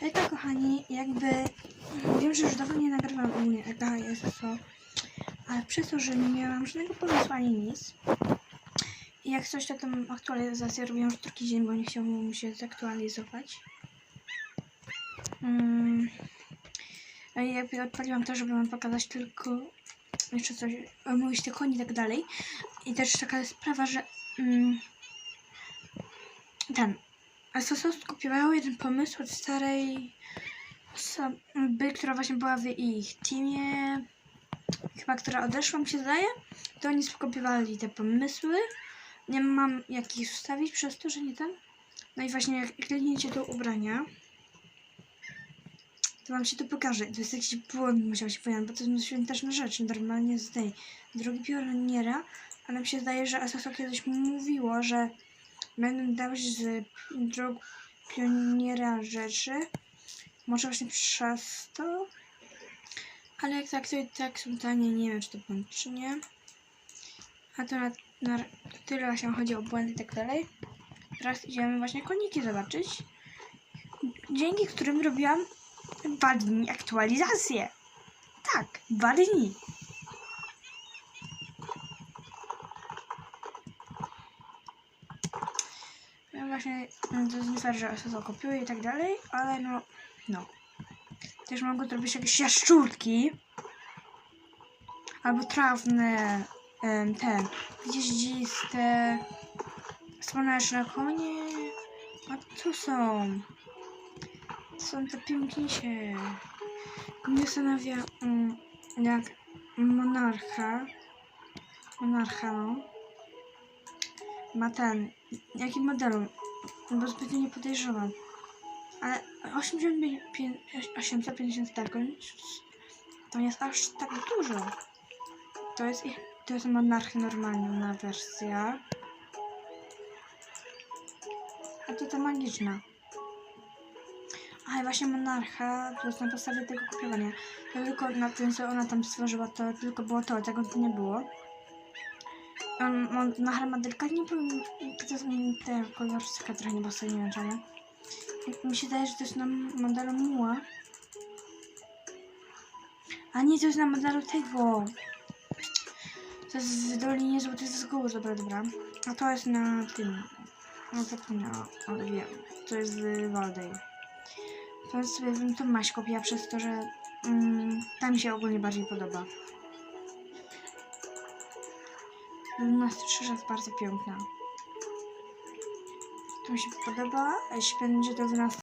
Hejka kochani, jakby wiem, że już dawno nie nagrywam u mnie EKSO, ale przez to, że nie miałam żadnego pomysłu ani nic i jak coś to tą aktualizację robiłam już drugi dzień, bo nie chciało mi się zaktualizować. Mm. No i jakby odpaliłam to, żeby wam pokazać tylko jeszcze coś, omówić te koni i tak dalej. I też taka jest sprawa, że mm, ten SSO skopiowało jeden pomysł od starej osoby, która właśnie była w ich teamie, chyba która odeszła mi się zdaje, to oni skopiowali te pomysły. Nie mam jak ich wstawić przez to, że nie ten. No i właśnie jak klikniecie do ubrania, to wam się to pokaże. To jest jakiś błąd musiał się pojawić, bo to jest świąteczna rzecz. Normalnie z tej drogi pioniera, ale mi się zdaje, że SSO kiedyś mówiło, że będą dawać z drog pioniera rzeczy. Może właśnie przez to. Ale jak tak to tak są tanie, nie wiem czy to błąd czy nie. A to na, na tyle właśnie chodzi o błędy i tak dalej. Teraz idziemy właśnie koniki zobaczyć. Dzięki którym robiłam dwa dni aktualizację. Tak, dwa dni. Właśnie mm, to jest nie że SSO kopiuje i tak dalej, ale no, no. Też mogą zrobić jakieś jaszczurki. Albo trawne, em, te, gdzieździste, słoneczne konie. A tu są. Są te piękniejsze. Mnie zastanawia, mm, jak monarcha, monarcha, no, ma ten, jaki modelu, bo zbytnio nie podejrzewam. Ale 85 850 sekund to nie jest aż tak dużo. To jest, to jest monarchy normalna wersja. A to ta magiczna. Ale właśnie monarcha to jest na podstawie tego kopiowania. To tylko na tym, co ona tam stworzyła, to tylko było to, tego nie było. Um, monarcha ma delikatnie powiem, to jest ten kolor trochę nie pasuje, nie wiem czemu. Mi się wydaje, że to jest na modelu muła. A nie, to jest na modelu tego. To jest w Dolinie Złotych Zgór, dobra, dobra. A to jest na tym. No zapomniałam, ale wiem. To jest w Waldale. To jest sobie to maś kopia przez to, że mm, ta mi się ogólnie bardziej podoba. Strzyża jest bardzo piękna. To mi się podoba, jeśli będzie to w nas